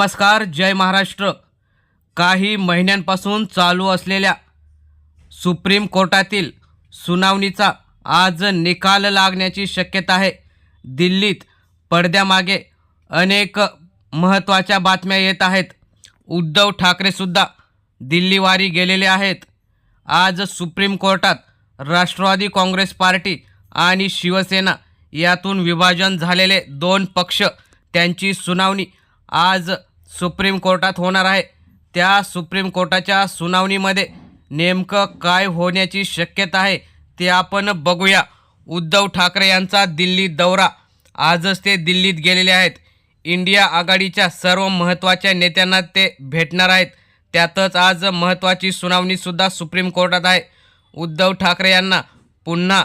नमस्कार जय महाराष्ट्र. काही महिन्यांपासून चालू असलेल्या सुप्रीम कोर्टातील सुनावणीचा आज निकाल लागण्याची शक्यता आहे. दिल्लीत पडद्यामागे अनेक महत्त्वाच्या बातम्या येत आहेत. उद्धव ठाकरेसुद्धा दिल्लीवारी गेलेले आहेत. आज सुप्रीम कोर्टात राष्ट्रवादी काँग्रेस पार्टी आणि शिवसेना यातून विभाजन झालेले दोन पक्ष त्यांची सुनावणी आज सुप्रीम कोर्टात होणार आहे. त्या सुप्रीम कोर्टाच्या सुनावणीमध्ये नेमकं काय होण्याची शक्यता आहे ते आपण बघूया. उद्धव ठाकरे यांचा दिल्ली दौरा. आजच ते दिल्लीत गेलेले आहेत. इंडिया आघाडीच्या सर्व महत्त्वाच्या नेत्यांना ते भेटणार आहेत. त्यातच आज महत्त्वाची सुनावणीसुद्धा सुप्रीम कोर्टात आहे. उद्धव ठाकरे यांना पुन्हा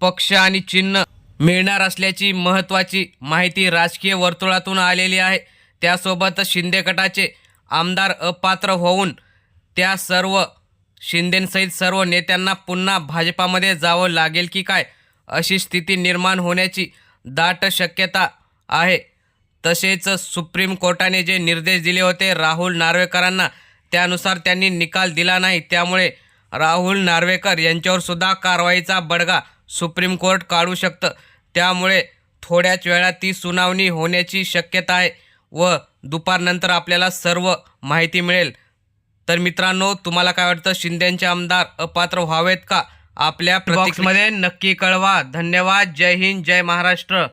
पक्ष आणि चिन्ह मिळणार असल्याची महत्त्वाची माहिती राजकीय वर्तुळातून आलेली आहे. त्यासोबत शिंदे गटाचे आमदार अपात्र होऊन त्या सर्व शिंदेसहित सर्व नेत्यांना पुन्हा भाजपामध्ये जावं लागेल की काय अशी स्थिती निर्माण होण्याची दाट शक्यता आहे. तसेच सुप्रीम कोर्टाने जे निर्देश दिले होते राहुल नार्वेकरांना त्यानुसार त्यांनी निकाल दिला नाही. त्यामुळे राहुल नार्वेकर यांच्यावर सुद्धा कारवाईचा बडगा सुप्रीम कोर्ट काढू शकतं. त्यामुळे थोड्याच वेळात ती सुनावणी होण्याची शक्यता आहे. व दुपारनंतर आपल्याला सर्व माहिती मिळेल. तर मित्रांनो तुम्हाला काय वाटतं? शिंदेचे आमदार अपात्र व्हावेत का? आपल्या बॉक्समध्ये नक्की कळवा. धन्यवाद. जय हिंद जय महाराष्ट्र.